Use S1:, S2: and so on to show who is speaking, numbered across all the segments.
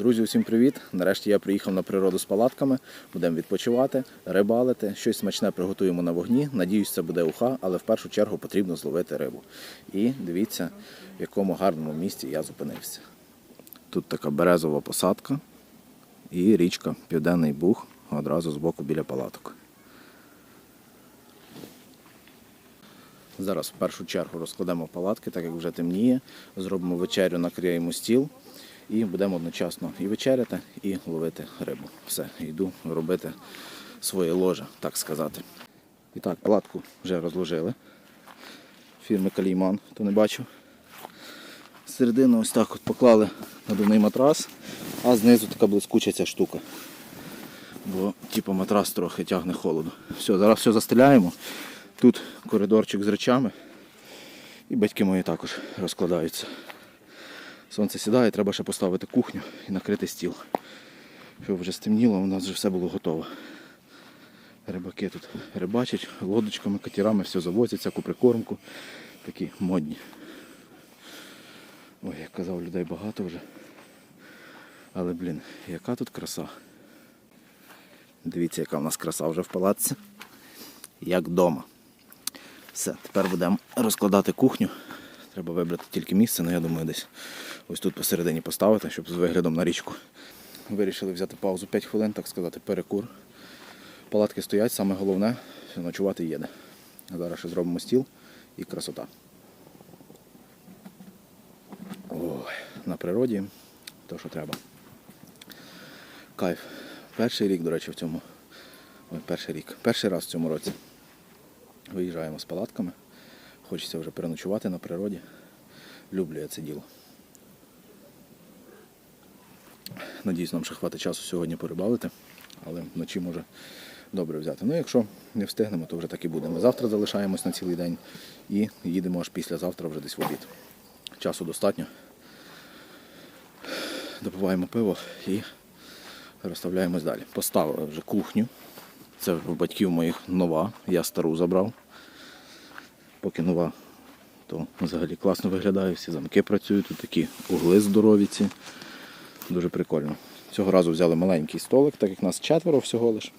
S1: Друзі, усім привіт! Нарешті я приїхав на природу з палатками. Будемо відпочивати, рибалити, щось смачне приготуємо на вогні. Надіюсь, це буде уха, але в першу чергу потрібно зловити рибу. І дивіться, в якому гарному місці я зупинився. Тут така березова посадка і річка Південний Буг одразу з боку біля палаток. Зараз в першу чергу розкладемо палатки, так як вже темніє. Зробимо вечерю, накриємо стіл і будемо одночасно і вечеряти, і ловити рибу. Все, йду робити своє ложе, так сказати. І так, палатку вже розложили. Фірми Калійман, хто не бачив. Середину ось так от поклали надувний матрас, а знизу така блискуча ця штука. Бо типу матрас трохи тягне холоду. Все, зараз все застеляємо. Тут коридорчик з речами. І батьки мої також розкладаються. Сонце сідає, треба ще поставити кухню і накрити стіл. Щоб вже стемніло, у нас вже все було готово. Рибаки тут рибачать, лодочками, катерами, все завозять, всяку прикормку. Такі модні. Ой, як казав, людей багато вже. Але, блін, яка тут краса. Дивіться, яка в нас краса вже в палаці. Як вдома. Все, тепер будемо розкладати кухню. Треба вибрати тільки місце, але я думаю, десь ось тут посередині поставити, щоб з виглядом на річку. Вирішили взяти паузу 5 хвилин, так сказати, перекур. Палатки стоять, саме головне, ночувати їде. Зараз ще зробимо стіл і красота. Ой, на природі то, що треба. Кайф. Перший рік, до речі, в цьому. Ой, перший рік. Перший раз в цьому році. Виїжджаємо з палатками. Хочеться вже переночувати на природі. Люблю я це діло. Надіюсь, нам ще хватить часу сьогодні порибалити, але вночі може добре взяти. Ну, якщо не встигнемо, то вже так і буде. Ми завтра залишаємось на цілий день і їдемо аж післязавтра вже десь в обід. Часу достатньо. Допиваємо пиво і розставляємось далі. Поставили вже кухню. Це в батьків моїх нова, я стару забрав. Поки нова, то взагалі класно виглядає, всі замки працюють, тут такі угли здорові ці. Дуже прикольно. Цього разу взяли маленький столик, так як нас четверо всього лиш.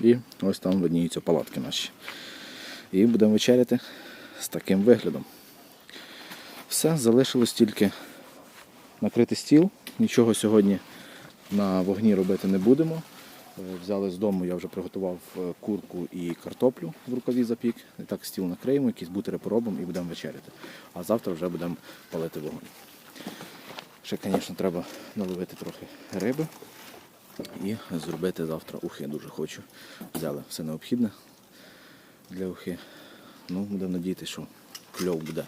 S1: І ось там видніються палатки наші. І будемо вечеряти з таким виглядом. Все, залишилось тільки накрити стіл. Нічого сьогодні на вогні робити не будемо. Е, Взяли з дому, я вже приготував е, курку і картоплю в рукаві запік. І так стіл накриємо, якісь бутери поробимо і будемо вечеряти. А завтра вже будемо палити вогонь. Ще, звісно, треба наловити трохи риби і зробити завтра ухи. Дуже хочу. Взяли все необхідне для ухи. Ну, будемо надіятися, що кльов буде.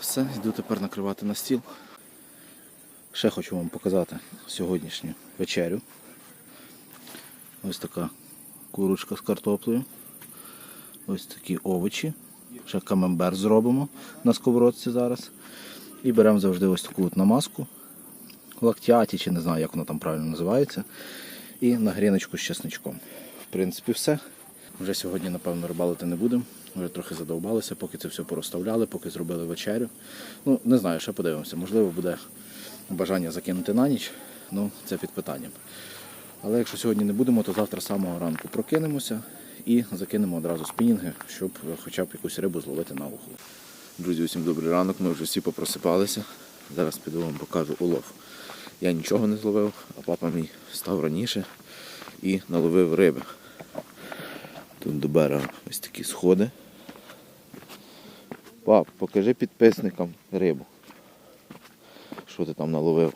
S1: Все, йду тепер накривати на стіл. Ще хочу вам показати сьогоднішню вечерю. Ось така курочка з картоплею. Ось такі овочі. Ще камембер зробимо на сковородці зараз. І беремо завжди ось таку от намазку. Лактяті, чи не знаю, як воно там правильно називається. І на гріночку з чесничком. В принципі, все. Вже сьогодні, напевно, рибалити не будемо. Вже трохи задовбалися, поки це все порозставляли, поки зробили вечерю. Ну, не знаю, ще подивимося. Можливо, буде бажання закинути на ніч. Ну, це під питанням. Але якщо сьогодні не будемо, то завтра з самого ранку прокинемося і закинемо одразу спінінги, щоб хоча б якусь рибу зловити на ухо. Друзі, усім добрий ранок. Ми вже всі попросипалися. Зараз піду вам покажу улов. Я нічого не зловив, а папа мій встав раніше і наловив риби. Тут до берега ось такі сходи. Пап, покажи підписникам рибу. Що ти там наловив?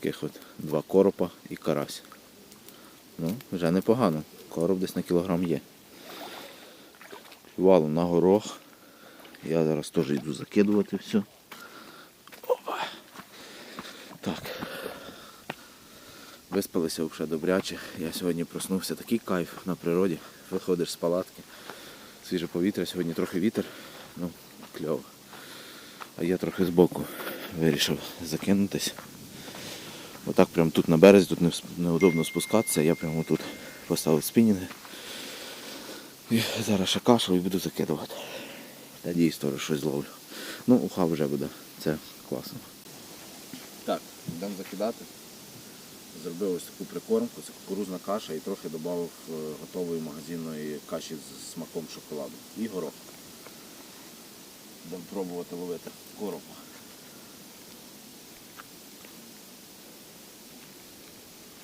S1: Таких от два коропа і карась. Ну, вже непогано. Короб десь на кілограм є. Валом на горох. Я зараз теж йду закидувати все. Опа. Так. Виспалися вже добряче. Я сьогодні проснувся такий кайф на природі. Виходиш з палатки. Свіже повітря, сьогодні трохи вітер. Ну, кльово. А я трохи збоку вирішив закинутись. Отак прямо тут на березі, тут неудобно спускатися, я прямо тут поставив спінінги. І зараз ще кашу і буду закидувати. Надіюсь, теж щось зловлю. Ну, уха вже буде. Це класно. Так, йдемо закидати. Зробив ось таку прикормку, це кукурузна каша і трохи додав е, готової магазинної каші з смаком шоколаду. І горох. Будемо пробувати ловити коропа.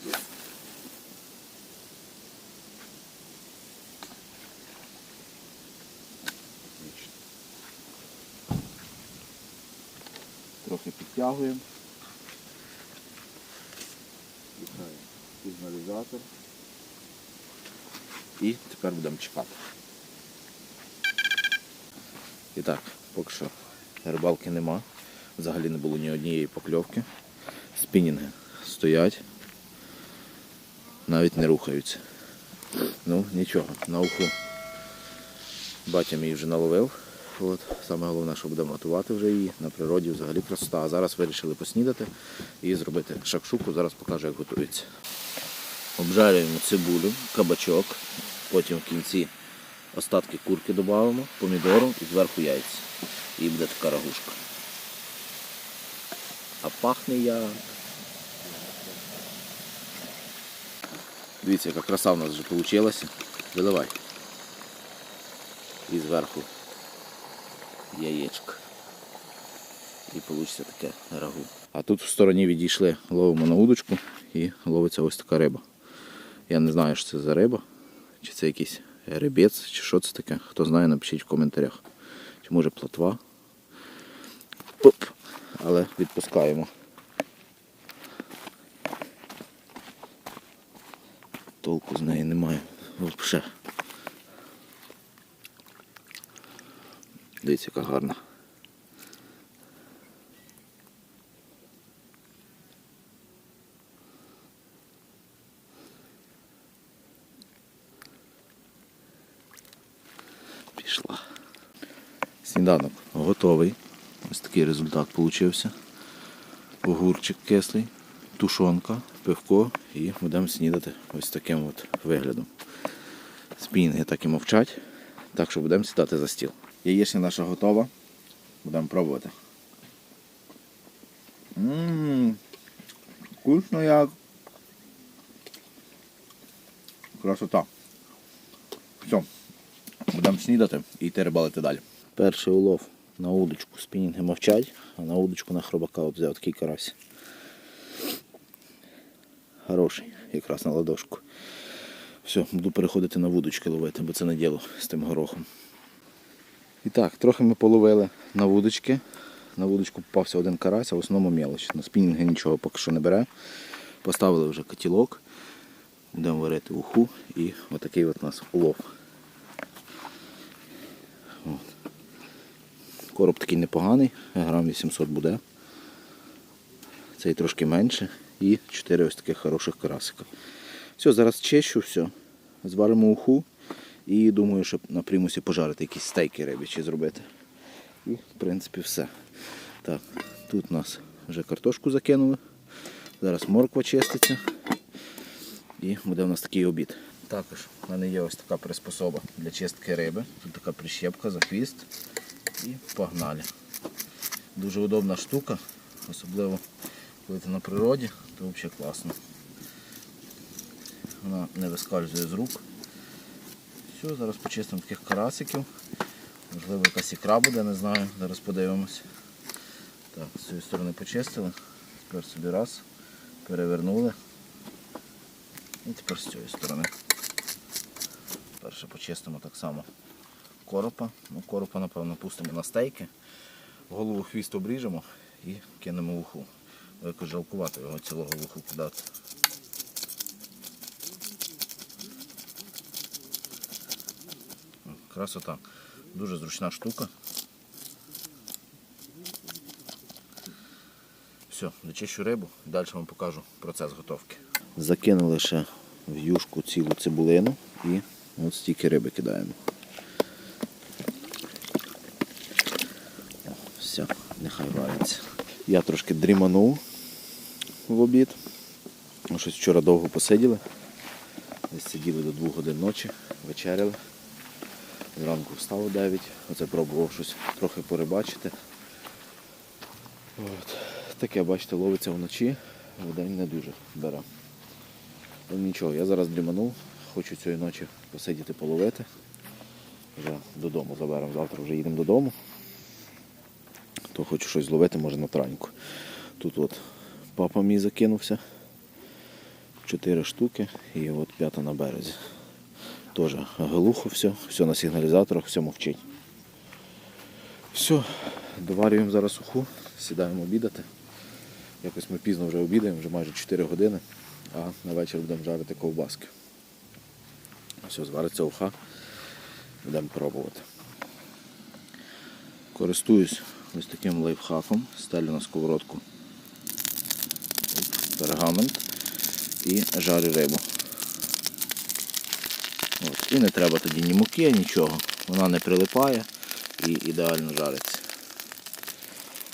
S1: Отлично. Трохи підтягуємо. Вітаю сигналізатор. І тепер будемо чекати. І так, поки що рибалки нема. Взагалі не було ні однієї покльовки. Спінінги стоять, навіть не рухаються. Ну, нічого, на уху. Батя мій вже наловив. От. Саме головне, що будемо готувати вже її. На природі взагалі красота. А зараз вирішили поснідати і зробити шакшуку. Зараз покажу, як готується. Обжарюємо цибулю, кабачок, потім в кінці остатки курки додаємо, помідору і зверху яйця. І буде така рагушка. А пахне як. Дивіться, яка краса в нас вже вийшла. Виливай. І зверху яєчко. І вийде таке рагу. А тут в стороні відійшли, ловимо на удочку і ловиться ось така риба. Я не знаю, що це за риба, чи це якийсь рибець, чи що це таке. Хто знає, напишіть в коментарях. Чи може плотва. Оп. Але відпускаємо. Толку з неї немає. Взагалі. Дивіться, яка гарна. Пішла. Сніданок готовий. Ось такий результат получився. Огурчик кислий, тушонка, пивко і будемо снідати ось таким от виглядом. Спінги так і мовчать, так що будемо сідати за стіл. Яєчня наша готова. Будемо пробувати. Ммм, вкусно як. Красота. Все. Будемо снідати і йти рибалити далі. Перший улов на удочку. Спінінги мовчать, а на удочку на хробака от взяв такий карась. Хороший, якраз на ладошку. Все, буду переходити на вудочки ловити, бо це не діло з тим горохом. І так, трохи ми половили на вудочки. На вудочку попався один карась, а в основному мелоч. На спінінги нічого поки що не бере. Поставили вже котілок. Будемо варити уху і отакий от у нас улов. От. Короб такий непоганий, грам 800 буде. Цей трошки менше. І 4 ось таких хороших карасика. Все, зараз чищу, все. Зваримо уху. І думаю, щоб на примусі пожарити якісь стейки рибічі зробити. І в принципі все. Так, тут у нас вже картошку закинули. Зараз морква чиститься. І буде у нас такий обід. Також в мене є ось така приспособа для чистки риби. Тут така прищепка за хвіст. І погнали. Дуже удобна штука, особливо коли ти на природі, то взагалі класно. Вона не вискальзує з рук. Все, зараз почистимо таких карасиків. Можливо, якась ікра буде, не знаю. Зараз подивимось. Так, з цієї сторони почистили. Тепер собі раз, перевернули. І тепер з цієї сторони. Перше почистимо так само коропа. Ну, коропа, напевно, пустимо на стейки. Голову хвіст обріжемо і кинемо в уху. Якось жалкувати його цілого в уху кидати. Красота. Дуже зручна штука. Все, дочищу рибу, далі вам покажу процес готовки. Закинули ще в юшку цілу цибулину і от стільки риби кидаємо. Все, нехай вариться. Я трошки дріманув в обід. Щось вчора довго посиділи. Десь сиділи до 2 годин ночі, вечеряли. Зранку встав о 9. Оце пробував щось трохи порибачити. От. Таке, бачите, ловиться вночі, вдень не дуже бере. Ну нічого, я зараз дріманув, хочу цієї ночі посидіти половити. Вже додому заберемо, завтра вже їдемо додому. То хочу щось зловити, може на траньку. Тут от папа мій закинувся. Чотири штуки і от п'ята на березі. Теж глухо все, все на сигналізаторах, все мовчить. Все, доварюємо зараз уху, сідаємо обідати. Якось ми пізно вже обідаємо, вже майже 4 години, а на вечір будемо жарити ковбаски. Все, звариться уха, будемо пробувати. Користуюсь ось таким лайфхаком, стелю на сковородку пергамент і жарю рибу. От. І не треба тоді ні муки, нічого. Вона не прилипає і ідеально жариться.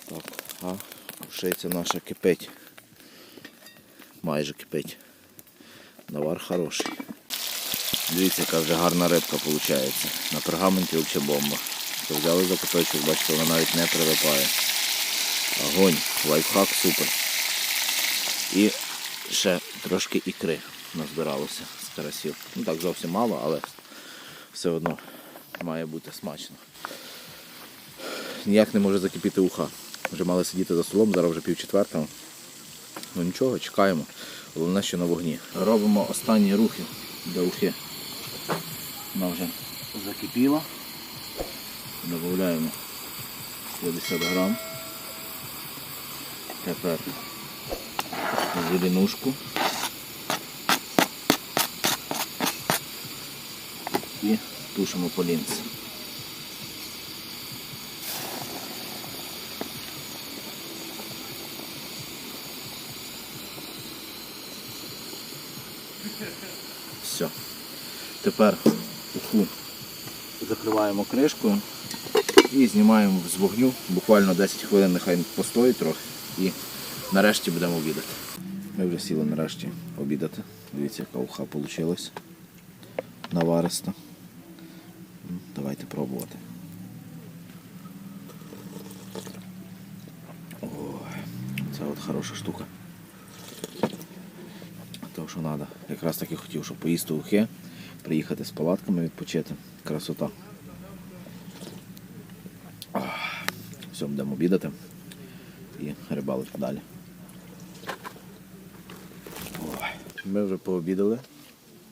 S1: Так, а шийця наша кипить. Майже кипить. Навар хороший. Дивіться, яка вже гарна рибка виходить. На пергаменті взагалі бомба. Це взяли за куточок, бачите, вона навіть не прилипає. Огонь, лайфхак супер. І ще трошки ікри назбиралося карасів. Ну так зовсім мало, але все одно має бути смачно. Ніяк не може закипіти уха. Вже мали сидіти за столом, зараз вже пів четвертого. Ну нічого, чекаємо. Головне, що на вогні. Робимо останні рухи до ухи. Вона вже закипіла. Додаємо 50 грам. Тепер зеленушку. І тушимо по лінці. Все. Тепер уху закриваємо кришкою і знімаємо з вогню. Буквально 10 хвилин нехай постоїть трохи і нарешті будемо обідати. Ми вже сіли нарешті обідати. Дивіться, яка уха вийшла. Навариста. Давайте пробувати. О, це от хороша штука. То, що треба. Якраз таки хотів, щоб поїсти ухи, приїхати з палатками відпочити. Красота. Все, будемо обідати і рибалити далі. Ми вже пообідали.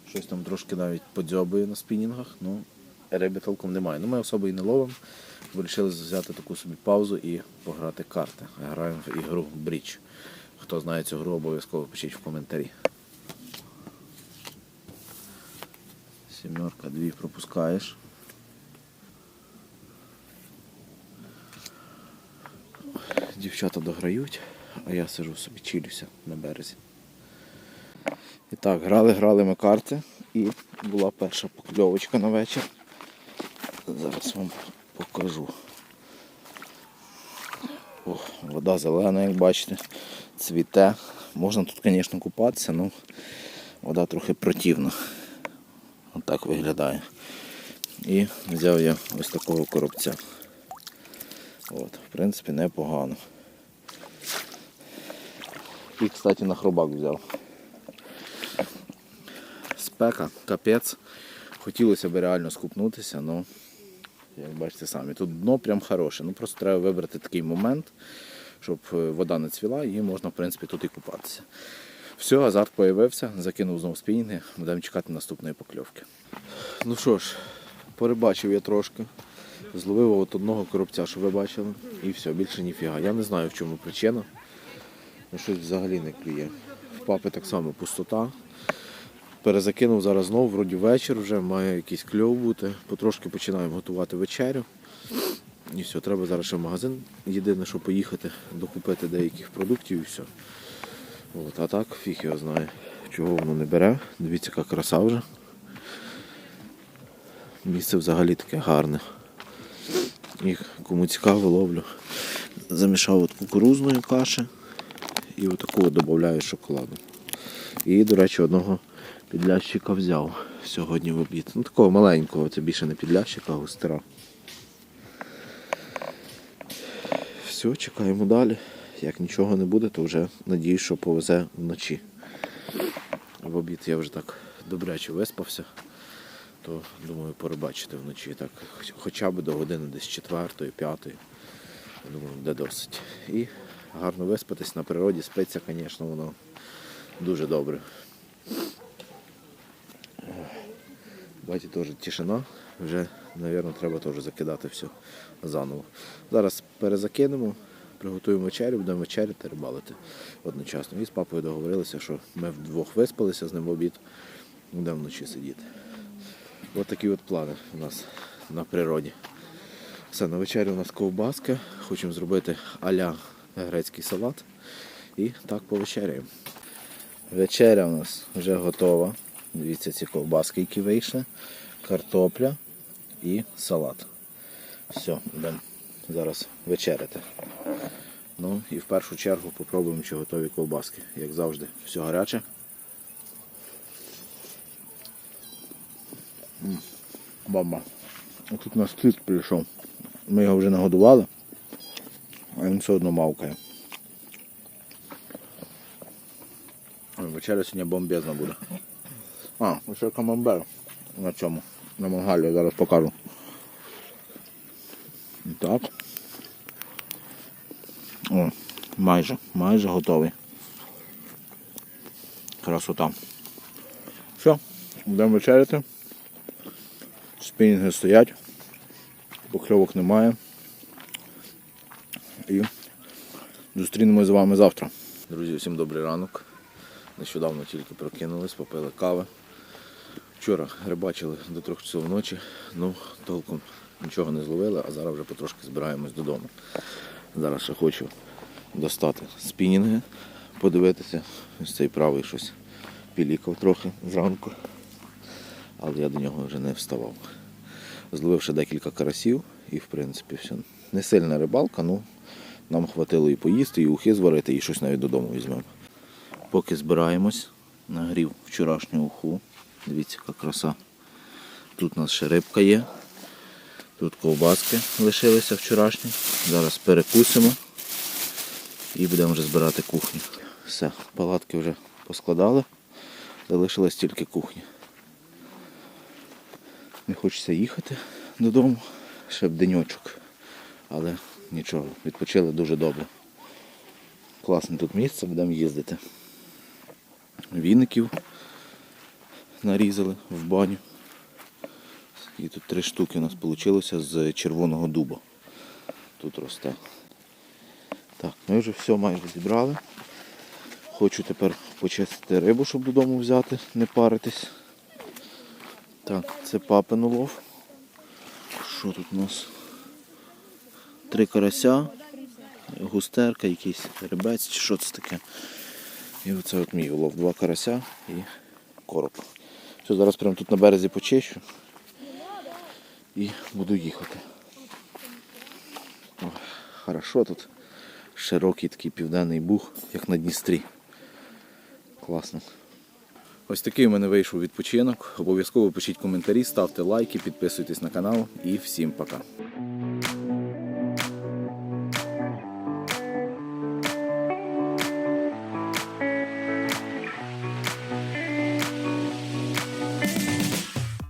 S1: Щось там трошки навіть подзьобує на спінінгах, ну риби толком немає. Ну ми особо і не ловимо. Вирішили взяти таку собі паузу і пограти карти. Граємо в ігру Брідж. Хто знає цю гру, обов'язково пишіть в коментарі. Сімерка, дві пропускаєш. Дівчата дограють, а я сижу собі чилюся на березі. І так, грали, грали ми карти і була перша покльовочка на вечір. Зараз вам покажу. О, вода зелена, як бачите, цвіте. Можна тут, звісно, купатися, але вода трохи противна. Отак виглядає. І взяв я ось такого коробця. От, в принципі, непогано. І, кстати, на хробак взяв. Спека, капець. Хотілося б реально скупнутися, але як бачите самі, тут дно прям хороше. Ну просто треба вибрати такий момент, щоб е, вода не цвіла і можна в принципі тут і купатися. Все, азарт появився, закинув знову спінінги, будемо чекати наступної покльовки. Ну що ж, перебачив я трошки. Зловив от одного коробця, що ви бачили, і все, більше ніфіга. Я не знаю в чому причина. Ну, щось взагалі не клює. В папи так само пустота. Перезакинув зараз знову, вроді вечір вже, має якийсь кльов бути. Потрошки починаємо готувати вечерю. І все, треба зараз ще в магазин. Єдине, що поїхати, докупити деяких продуктів і все. От, а так, фіг його знає, чого воно не бере. Дивіться, яка краса вже. Місце взагалі таке гарне. Їх кому цікаво ловлю. Замішав от кукурузної каші і отаку от додаю шоколаду. І, до речі, одного підлящика взяв сьогодні в обід. Ну такого маленького, це більше не підлящика, а густера. Все, чекаємо далі. Як нічого не буде, то вже надіюсь, що повезе вночі. В обід я вже так добряче виспався, то думаю порибачити вночі. Так, хоча б до години десь четвертої, п'ятої. Думаю, буде досить. І гарно виспатись на природі, спиться, звісно, воно дуже добре. Баті теж тишина, вже, мабуть, треба теж закидати все заново. Зараз перезакинемо, приготуємо вечерю, будемо вечеряти, рибалити одночасно. І з папою договорилися, що ми вдвох виспалися з ним в обід, будемо вночі сидіти. Ось такі от плани у нас на природі. Все, на вечерю у нас ковбаска. Хочемо зробити аля грецький салат. І так повечеряємо. Вечеря у нас вже готова. Дивіться ці ковбаски, які вийшли. Картопля і салат. Все, будемо зараз вечеряти. Ну і в першу чергу попробуємо, чи готові ковбаски. Як завжди, все гаряче. М, Бомба. Тут у нас кіт прийшов. Ми його вже нагодували, а він все одно мавкає. Вечеря сьогодні бомбезна буде. А, ще камамбер на цьому. На мангалі зараз покажу. Так. О, майже, майже готовий. Красота. Все, будемо вечеряти. Спінінги стоять. Покльовок немає. І зустрінемось з вами завтра. Друзі, всім добрий ранок. Нещодавно тільки прокинулись, попили кави. Вчора рибачили до трьох часов ночі, ну толком нічого не зловили, а зараз вже потрошки збираємось додому. Зараз ще хочу достати спінінги, подивитися. Ось цей правий щось пілікав трохи зранку, але я до нього вже не вставав. Зловив ще декілька карасів і в принципі все. Не сильна рибалка, ну нам хватило і поїсти, і ухи зварити, і щось навіть додому візьмемо. Поки збираємось, нагрів вчорашню уху. Дивіться, яка краса. Тут у нас ще рибка є. Тут ковбаски лишилися вчорашні. Зараз перекусимо і будемо вже збирати кухню. Все, палатки вже поскладали, залишилась тільки кухня. Не хочеться їхати додому, ще б деньочок. Але нічого, відпочили дуже добре. Класне тут місце, будемо їздити. Віників нарізали в баню. І тут три штуки у нас вийшло з червоного дуба. Тут росте. Так, ми вже все майже зібрали. Хочу тепер почистити рибу, щоб додому взяти, не паритись. Так, це папин улов. Що тут у нас? Три карася, густерка, якийсь рибець чи що це таке. І оце от мій улов. Два карася і короб. Все, зараз прямо тут на березі почищу і буду їхати. О, хорошо тут. Широкий такий південний буг, як на Дністрі. Класно. Ось такий у мене вийшов відпочинок. Обов'язково пишіть коментарі, ставте лайки, підписуйтесь на канал і всім пока.